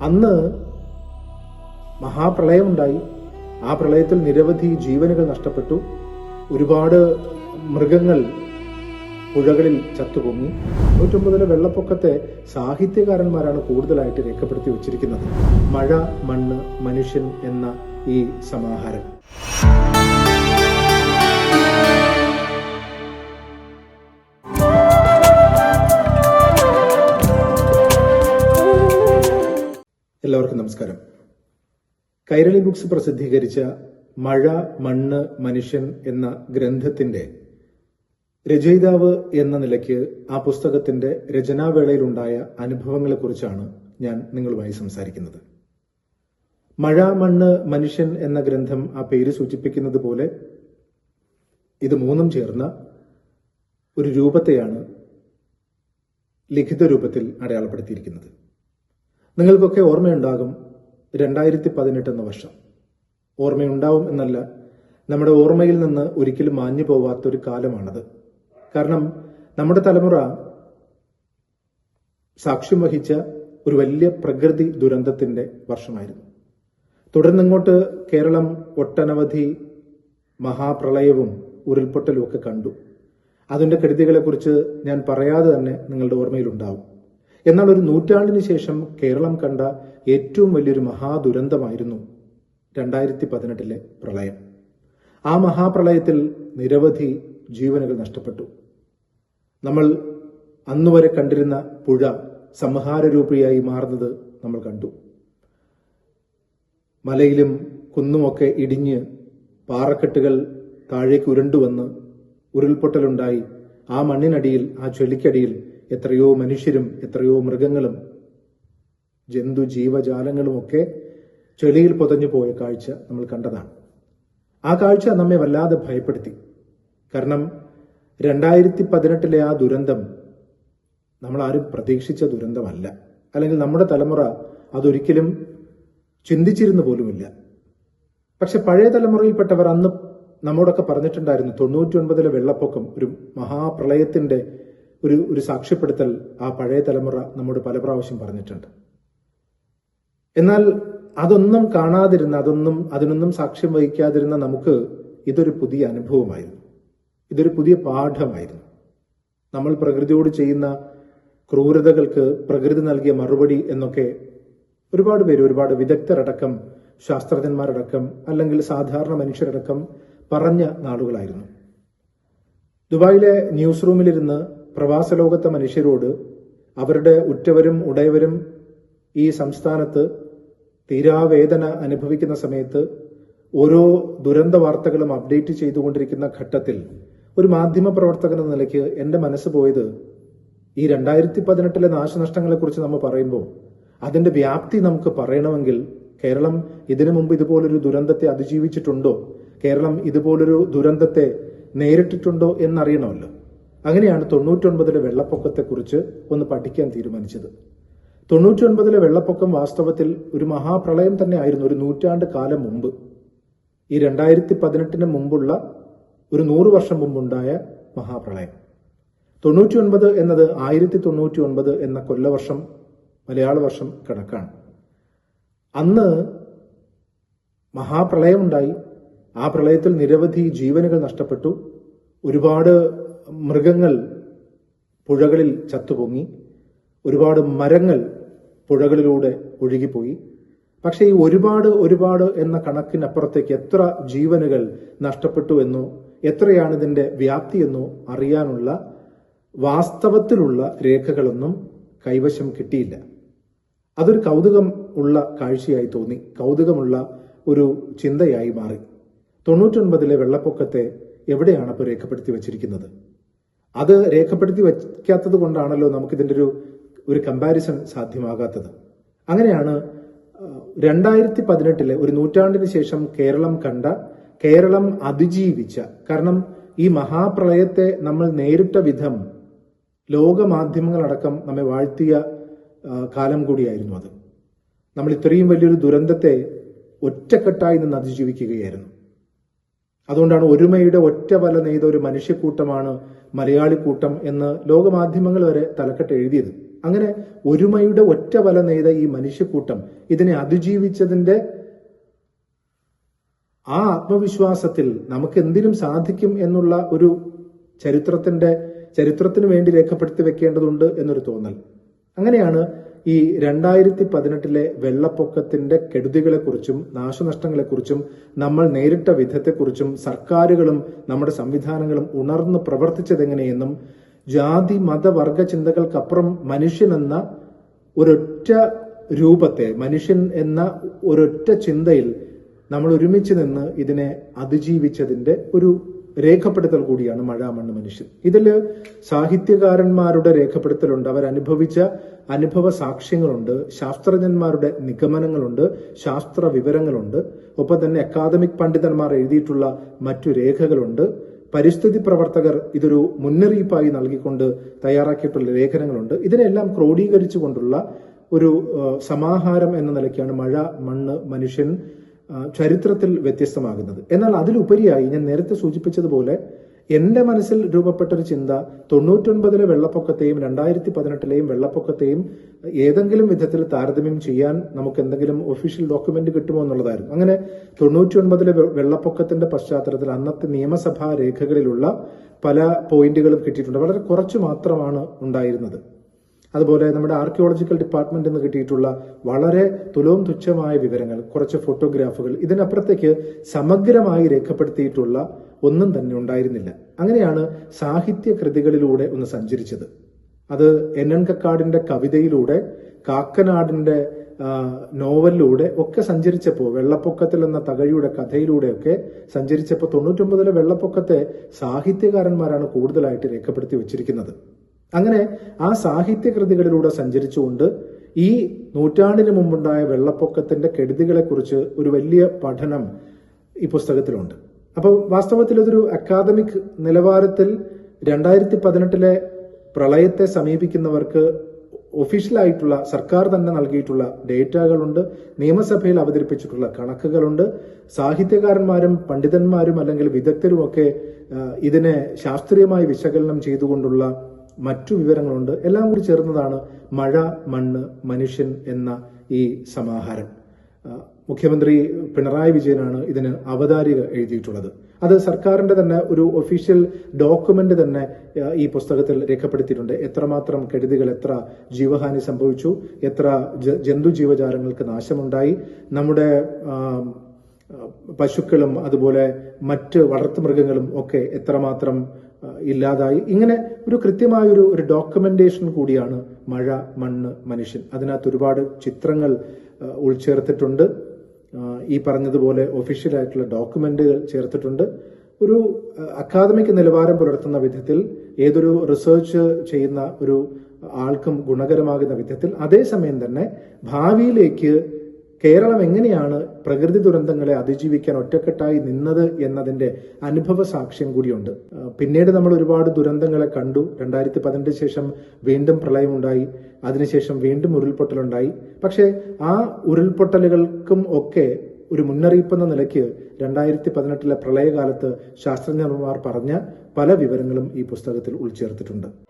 അന്ന് മഹാപ്രളയമുണ്ടായി. ആ പ്രളയത്തിൽ നിരവധി ജീവനുകൾ നഷ്ടപ്പെട്ടു. ഒരുപാട് മൃഗങ്ങൾ പുഴകളിൽ ചത്തുപൊങ്ങി നൂറ്റൊമ്പതിലെ വെള്ളപ്പൊക്കത്തെ സാഹിത്യകാരന്മാരാണ് കൂടുതലായിട്ട് രേഖപ്പെടുത്തി വച്ചിരിക്കുന്നത്. മഴ മണ്ണ് മനുഷ്യൻ എന്ന ഈ സമാഹാരം. എല്ലാവർക്കും നമസ്കാരം. കൈരളി ബുക്സ് പ്രസിദ്ധീകരിച്ച മഴ മണ്ണ് മനുഷ്യൻ എന്ന ഗ്രന്ഥത്തിന്റെ രചയിതാവ് എന്ന നിലയ്ക്ക് ആ പുസ്തകത്തിന്റെ രചനാവേളയിലുണ്ടായ അനുഭവങ്ങളെക്കുറിച്ചാണ് ഞാൻ നിങ്ങളുമായി സംസാരിക്കുന്നത്. മഴ മണ്ണ് മനുഷ്യൻ എന്ന ഗ്രന്ഥം ആ പേര് സൂചിപ്പിക്കുന്നത് പോലെ ഇത് മൂന്നും ചേർന്ന ഒരു രൂപത്തെയാണ് ലിഖിത രൂപത്തിൽ അടയാളപ്പെടുത്തിയിരിക്കുന്നത്. നിങ്ങൾക്കൊക്കെ ഓർമ്മയുണ്ടാകും രണ്ടായിരത്തി പതിനെട്ട് എന്ന വർഷം. ഓർമ്മയുണ്ടാവും എന്നല്ല നമ്മുടെ ഓർമ്മയിൽ നിന്ന് ഒരിക്കലും മാഞ്ഞു പോവാത്തൊരു കാലമാണത്. കാരണം നമ്മുടെ തലമുറ സാക്ഷ്യം വഹിച്ച ഒരു വലിയ പ്രകൃതി ദുരന്തത്തിന്റെ വർഷമായിരുന്നു. തുടർന്നിങ്ങോട്ട് കേരളം ഒട്ടനവധി മഹാപ്രളയവും ഉരുൾപൊട്ടലും ഒക്കെ കണ്ടു. അതിന്റെ കെടുതികളെക്കുറിച്ച് ഞാൻ പറയാതെ തന്നെ നിങ്ങളുടെ ഓർമ്മയിലുണ്ടാവും. എന്നാൽ ഒരു നൂറ്റാണ്ടിന് ശേഷം കേരളം കണ്ട ഏറ്റവും വലിയൊരു മഹാദുരന്തമായിരുന്നു രണ്ടായിരത്തി പതിനെട്ടിലെ പ്രളയം. ആ മഹാപ്രളയത്തിൽ നിരവധി ജീവനുകൾ നഷ്ടപ്പെട്ടു. നമ്മൾ അന്നുവരെ കണ്ടിരുന്ന പുഴ സംഹാരരൂപിയായി മാറുന്നത് നമ്മൾ കണ്ടു. മലയിലും കുന്നുമൊക്കെ ഇടിഞ്ഞ് പാറക്കെട്ടുകൾ താഴേക്ക് ഉരുണ്ടുവന്ന് ഉരുൾപൊട്ടലുണ്ടായി. ആ മണ്ണിനടിയിൽ ആ ചൊല്ലിക്കടിയിൽ എത്രയോ മനുഷ്യരും എത്രയോ മൃഗങ്ങളും ജന്തു ജീവജാലങ്ങളുമൊക്കെ ചൊലിയിൽ പൊതഞ്ഞു പോയ കാഴ്ച നമ്മൾ കണ്ടതാണ്. ആ കാഴ്ച നമ്മെ വല്ലാതെ ഭയപ്പെടുത്തി. കാരണം രണ്ടായിരത്തി പതിനെട്ടിലെ ആ ദുരന്തം നമ്മൾ ആരും പ്രതീക്ഷിച്ച ദുരന്തമല്ല. അല്ലെങ്കിൽ നമ്മുടെ തലമുറ അതൊരിക്കലും ചിന്തിച്ചിരുന്നു പോലുമില്ല. പക്ഷെ പഴയ തലമുറയിൽപ്പെട്ടവർ അന്ന് നമ്മോടൊക്കെ പറഞ്ഞിട്ടുണ്ടായിരുന്നു തൊണ്ണൂറ്റി ഒൻപതിലെ വെള്ളപ്പൊക്കം ഒരു മഹാപ്രളയത്തിന്റെ ഒരു ഒരു സാക്ഷ്യപ്പെടുത്തൽ ആ പഴയ തലമുറ നമ്മോട് പല പ്രാവശ്യം പറഞ്ഞിട്ടുണ്ട്. എന്നാൽ അതൊന്നും കാണാതിരുന്ന അതൊന്നും അതിനൊന്നും സാക്ഷ്യം വഹിക്കാതിരുന്ന നമുക്ക് ഇതൊരു പുതിയ അനുഭവമായിരുന്നു. ഇതൊരു പുതിയ പാഠമായിരുന്നു. നമ്മൾ പ്രകൃതിയോട് ചെയ്യുന്ന ക്രൂരതകൾക്ക് പ്രകൃതി നൽകിയ മറുപടി എന്നൊക്കെ ഒരുപാട് പേര് ഒരുപാട് വിദഗ്ധരടക്കം ശാസ്ത്രജ്ഞന്മാരടക്കം അല്ലെങ്കിൽ സാധാരണ മനുഷ്യരടക്കം പറഞ്ഞ നാളുകളായിരുന്നു. ദുബായിലെ ന്യൂസ് റൂമിലിരുന്ന് പ്രവാസ ലോകത്തെ മനുഷ്യരോട് അവരുടെ ഉറ്റവരും ഉടയവരും ഈ സംസ്ഥാനത്ത് തീരാവേദന അനുഭവിക്കുന്ന സമയത്ത് ഓരോ ദുരന്ത വാർത്തകളും അപ്ഡേറ്റ് ചെയ്തുകൊണ്ടിരിക്കുന്ന ഘട്ടത്തിൽ ഒരു മാധ്യമ പ്രവർത്തകൻ എന്ന നിലയ്ക്ക് എന്റെ മനസ്സ് പോയത് ഈ രണ്ടായിരത്തി പതിനെട്ടിലെ നാശനഷ്ടങ്ങളെക്കുറിച്ച് നമ്മൾ പറയുമ്പോൾ അതിന്റെ വ്യാപ്തി നമുക്ക് പറയണമെങ്കിൽ കേരളം ഇതിനു മുമ്പ് ഇതുപോലൊരു ദുരന്തത്തെ അതിജീവിച്ചിട്ടുണ്ടോ? കേരളം ഇതുപോലൊരു ദുരന്തത്തെ നേരിട്ടിട്ടുണ്ടോ എന്നറിയണമല്ലോ. അങ്ങനെയാണ് തൊണ്ണൂറ്റൊൻപതിലെ വെള്ളപ്പൊക്കത്തെക്കുറിച്ച് ഒന്ന് പഠിക്കാൻ തീരുമാനിച്ചത്. തൊണ്ണൂറ്റൊൻപതിലെ വെള്ളപ്പൊക്കം വാസ്തവത്തിൽ ഒരു മഹാപ്രളയം തന്നെ ആയിരുന്നു ഒരു നൂറ്റാണ്ട് കാലം മുമ്പ്. ഈ രണ്ടായിരത്തി പതിനെട്ടിന് മുമ്പുള്ള ഒരു നൂറ് വർഷം മുമ്പുണ്ടായ മഹാപ്രളയം. തൊണ്ണൂറ്റി ഒൻപത് എന്നത് ആയിരത്തി തൊണ്ണൂറ്റി ഒൻപത് എന്ന കൊല്ലവർഷം മലയാള വർഷം കണക്കാണ്. അന്ന് മഹാപ്രളയമുണ്ടായി. ആ പ്രളയത്തിൽ നിരവധി ജീവനുകൾ നഷ്ടപ്പെട്ടു. ഒരുപാട് മൃഗങ്ങൾ പുഴകളിൽ ചത്തുപൊങ്ങി ഒരുപാട് മരങ്ങൾ പുഴകളിലൂടെ ഒഴുകിപ്പോയി. പക്ഷേ ഈ ഒരുപാട് ഒരുപാട് എന്ന കണക്കിനപ്പുറത്തേക്ക് എത്ര ജീവനുകൾ നഷ്ടപ്പെട്ടു എന്നോ എത്രയാണ് ഇതിന്റെ വ്യാപ്തി എന്നോ അറിയാനുള്ള വാസ്തവത്തിലുള്ള രേഖകളൊന്നും കൈവശം കിട്ടിയില്ല. അതൊരു കൗതുകം ഉള്ള കാഴ്ചയായി തോന്നി കൗതുകമുള്ള ഒരു ചിന്തയായി മാറി. തൊണ്ണൂറ്റൊൻപതിലെ വെള്ളപ്പൊക്കത്തെ എവിടെയാണ് അപ്പോൾ രേഖപ്പെടുത്തി വച്ചിരിക്കുന്നത്? അത് രേഖപ്പെടുത്തി വയ്ക്കാത്തത് കൊണ്ടാണല്ലോ നമുക്കിതിന്റെ ഒരു ഒരു കമ്പാരിസൺ സാധ്യമാകാത്തത്. അങ്ങനെയാണ് രണ്ടായിരത്തി പതിനെട്ടിലെ ഒരു നൂറ്റാണ്ടിന് ശേഷം കേരളം കണ്ട കേരളം അതിജീവിച്ച കാരണം ഈ മഹാപ്രളയത്തെ നമ്മൾ നേരിട്ട വിധം ലോകമാധ്യമങ്ങളടക്കം നമ്മെ വാഴ്ത്തിയ കാലം കൂടിയായിരുന്നു അത്. നമ്മൾ ഇത്രയും വലിയൊരു ദുരന്തത്തെ ഒറ്റക്കെട്ടായി നിന്ന് അതിജീവിക്കുകയായിരുന്നു. അതുകൊണ്ടാണ് ഒരുമയുടെ ഒറ്റ വല നെയ്ത ഒരു മനുഷ്യക്കൂട്ടമാണ് മലയാളി കൂട്ടം എന്ന് ലോകമാധ്യമങ്ങൾ വരെ തലക്കെട്ട് എഴുതിയത്. അങ്ങനെ ഒരുമയുടെ ഒറ്റ വല നെയ്ത ഈ മനുഷ്യക്കൂട്ടം ഇതിനെ അതിജീവിച്ചതിന്റെ ആ ആത്മവിശ്വാസത്തിൽ നമുക്ക് എന്തിനും സാധിക്കും എന്നുള്ള ഒരു ചരിത്രത്തിന്റെ ചരിത്രത്തിന് വേണ്ടി രേഖപ്പെടുത്തി വെക്കേണ്ടതുണ്ട് എന്നൊരു തോന്നൽ. അങ്ങനെയാണ് ഈ രണ്ടായിരത്തി പതിനെട്ടിലെ വെള്ളപ്പൊക്കത്തിന്റെ കെടുതികളെക്കുറിച്ചും നാശനഷ്ടങ്ങളെക്കുറിച്ചും നമ്മൾ നേരിട്ട വിധത്തെക്കുറിച്ചും സർക്കാരുകളും നമ്മുടെ സംവിധാനങ്ങളും ഉണർന്ന് പ്രവർത്തിച്ചതെങ്ങനെയെന്നും ജാതി മതവർഗ ചിന്തകൾക്കപ്പുറം മനുഷ്യനെന്ന ഒരൊറ്റ രൂപത്തെ മനുഷ്യൻ എന്ന ഒരൊറ്റ ചിന്തയിൽ നമ്മൾ ഒരുമിച്ച് നിന്ന് ഇതിനെ അതിജീവിച്ചതിന്റെ ഒരു രേഖപ്പെടുത്തൽ കൂടിയാണ് മഴ മണ്ണ് മനുഷ്യൻ. ഇതിൽ സാഹിത്യകാരന്മാരുടെ രേഖപ്പെടുത്തലുണ്ട്. അവരനുഭവിച്ച അനുഭവ സാക്ഷ്യങ്ങളുണ്ട്. ശാസ്ത്രജ്ഞന്മാരുടെ നിഗമനങ്ങളുണ്ട്. ശാസ്ത്ര വിവരങ്ങളുണ്ട്. ഒപ്പം തന്നെ അക്കാദമിക് പണ്ഡിതന്മാർ എഴുതിയിട്ടുള്ള മറ്റു രേഖകളുണ്ട്. പരിസ്ഥിതി പ്രവർത്തകർ ഇതൊരു മുന്നറിയിപ്പായി നൽകിക്കൊണ്ട് തയ്യാറാക്കിയിട്ടുള്ള ലേഖനങ്ങളുണ്ട്. ഇതിനെല്ലാം ക്രോഡീകരിച്ചുകൊണ്ടുള്ള ഒരു സമാഹാരം എന്ന നിലയ്ക്കാണ് മഴ മണ്ണ് മനുഷ്യൻ ചരിത്രത്തിൽ വ്യത്യസ്തമാകുന്നത്. എന്നാൽ അതിലുപരിയായി ഞാൻ നേരത്തെ സൂചിപ്പിച്ചതുപോലെ എന്റെ മനസ്സിൽ രൂപപ്പെട്ട ഒരു ചിന്ത തൊണ്ണൂറ്റൊൻപതിലെ വെള്ളപ്പൊക്കത്തെയും രണ്ടായിരത്തി പതിനെട്ടിലെയും വെള്ളപ്പൊക്കത്തെയും ഏതെങ്കിലും വിധത്തിൽ താരതമ്യം ചെയ്യാൻ നമുക്ക് എന്തെങ്കിലും ഒഫീഷ്യൽ ഡോക്യുമെന്റ് കിട്ടുമോ എന്നുള്ളതായിരുന്നു. അങ്ങനെ തൊണ്ണൂറ്റിയൊൻപതിലെ വെള്ളപ്പൊക്കത്തിന്റെ പശ്ചാത്തലത്തിൽ അന്നത്തെ നിയമസഭാ രേഖകളിലുള്ള പല പോയിന്റുകളും കിട്ടിയിട്ടുണ്ട്. വളരെ കുറച്ച് മാത്രമാണ് ഉണ്ടായിരുന്നത്. അതുപോലെ നമ്മുടെ ആർക്കിയോളജിക്കൽ ഡിപ്പാർട്ട്മെന്റിൽ നിന്ന് കിട്ടിയിട്ടുള്ള വളരെ തുലവും തുച്ഛമായ വിവരങ്ങൾ കുറച്ച് ഫോട്ടോഗ്രാഫുകൾ ഇതിനപ്പുറത്തേക്ക് സമഗ്രമായി രേഖപ്പെടുത്തിയിട്ടുള്ള ഒന്നും തന്നെ ഉണ്ടായിരുന്നില്ല. അങ്ങനെയാണ് സാഹിത്യ കൃതികളിലൂടെ ഒന്ന് സഞ്ചരിച്ചത്. അത് എൻ. എൻ. കക്കാടിന്റെ കവിതയിലൂടെ കാക്കനാടിന്റെ നോവലിലൂടെ ഒക്കെ സഞ്ചരിച്ചപ്പോൾ വെള്ളപ്പൊക്കത്തിൽ എന്ന തകഴിയുടെ കഥയിലൂടെയൊക്കെ സഞ്ചരിച്ചപ്പോൾ തൊണ്ണൂറ്റൊമ്പതിലെ വെള്ളപ്പൊക്കത്തെ സാഹിത്യകാരന്മാരാണ് കൂടുതലായിട്ട് രേഖപ്പെടുത്തി വെച്ചിരിക്കുന്നത്. അങ്ങനെ ആ സാഹിത്യകൃതികളിലൂടെ സഞ്ചരിച്ചുകൊണ്ട് ഈ നൂറ്റാണ്ടിന് മുമ്പുണ്ടായ വെള്ളപ്പൊക്കത്തിന്റെ കെടുതികളെക്കുറിച്ച് ഒരു വലിയ പഠനം ഈ പുസ്തകത്തിലുണ്ട്. അപ്പോൾ വാസ്തവത്തിൽ ഇതൊരു അക്കാദമിക് നിലവാരത്തിൽ രണ്ടായിരത്തി പതിനെട്ടിലെ പ്രളയത്തെ സമീപിക്കുന്നവർക്ക് ഒഫീഷ്യലായിട്ടുള്ള സർക്കാർ തന്നെ നൽകിയിട്ടുള്ള ഡേറ്റകളുണ്ട് നിയമസഭയിൽ അവതരിപ്പിച്ചിട്ടുള്ള കണക്കുകളുണ്ട് സാഹിത്യകാരന്മാരും പണ്ഡിതന്മാരും അല്ലെങ്കിൽ വിദഗ്ധരുമൊക്കെ ഇതിനെ ശാസ്ത്രീയമായി വിശകലനം ചെയ്തുകൊണ്ടുള്ള മറ്റു വിവരങ്ങളുണ്ട്. എല്ലാം കൂടി ചേർന്നതാണ് മഴ മണ്ണ് മനുഷ്യൻ എന്ന ഈ സമാഹാരം. മുഖ്യമന്ത്രി പിണറായി വിജയനാണ് ഇതിന് അവതാരിക എഴുതിയിട്ടുള്ളത്. അത് സർക്കാരിന്റെ തന്നെ ഒരു ഒഫീഷ്യൽ ഡോക്യുമെന്റ് തന്നെ ഈ പുസ്തകത്തിൽ രേഖപ്പെടുത്തിയിട്ടുണ്ട്. എത്രമാത്രം കെടുതികൾ എത്ര ജീവഹാനി സംഭവിച്ചു എത്ര ജന്തു ജന്തുജീവജാലങ്ങൾക്ക് നാശമുണ്ടായി നമ്മുടെ പശുക്കളും അതുപോലെ മറ്റ് വളർത്തുമൃഗങ്ങളും ഒക്കെ എത്രമാത്രം ഇല്ലാതായി. ഇങ്ങനെ ഒരു കൃത്യമായൊരു ഒരു ഡോക്യുമെന്റേഷൻ കൂടിയാണ് മഴ മണ്ണ് മനുഷ്യൻ. അതിനകത്ത് ഒരുപാട് ചിത്രങ്ങൾ ഉൾച്ചേർത്തിട്ടുണ്ട്. ഈ പറഞ്ഞതുപോലെ ഒഫീഷ്യലായിട്ടുള്ള ഡോക്യുമെന്റുകൾ ചേർത്തിട്ടുണ്ട്. ഒരു അക്കാദമിക് നിലവാരം പുലർത്തുന്ന വിധത്തിൽ ഏതൊരു റിസർച്ച് ചെയ്യുന്ന ഒരു ആൾക്കും ഗുണകരമാകുന്ന വിധത്തിൽ അതേസമയം തന്നെ ഭാവിയിലേക്ക് കേരളം എങ്ങനെയാണ് പ്രകൃതി ദുരന്തങ്ങളെ അതിജീവിക്കാൻ ഒറ്റക്കെട്ടായി നിന്നത് എന്നതിന്റെ അനുഭവ സാക്ഷ്യം കൂടിയുണ്ട്. പിന്നീട് നമ്മൾ ഒരുപാട് ദുരന്തങ്ങളെ കണ്ടു. രണ്ടായിരത്തി പതിനെട്ടിന് ശേഷം വീണ്ടും പ്രളയമുണ്ടായി. അതിനുശേഷം വീണ്ടും ഉരുൾപൊട്ടലുണ്ടായി. പക്ഷേ ആ ഉരുൾപൊട്ടലുകൾക്കും ഒക്കെ ഒരു മുന്നറിയിപ്പ് എന്ന നിലയ്ക്ക് രണ്ടായിരത്തി പതിനെട്ടിലെ പ്രളയകാലത്ത് ശാസ്ത്രജ്ഞന്മാർ പറഞ്ഞ പല വിവരങ്ങളും ഈ പുസ്തകത്തിൽ ഉൾച്ചേർത്തിട്ടുണ്ട്.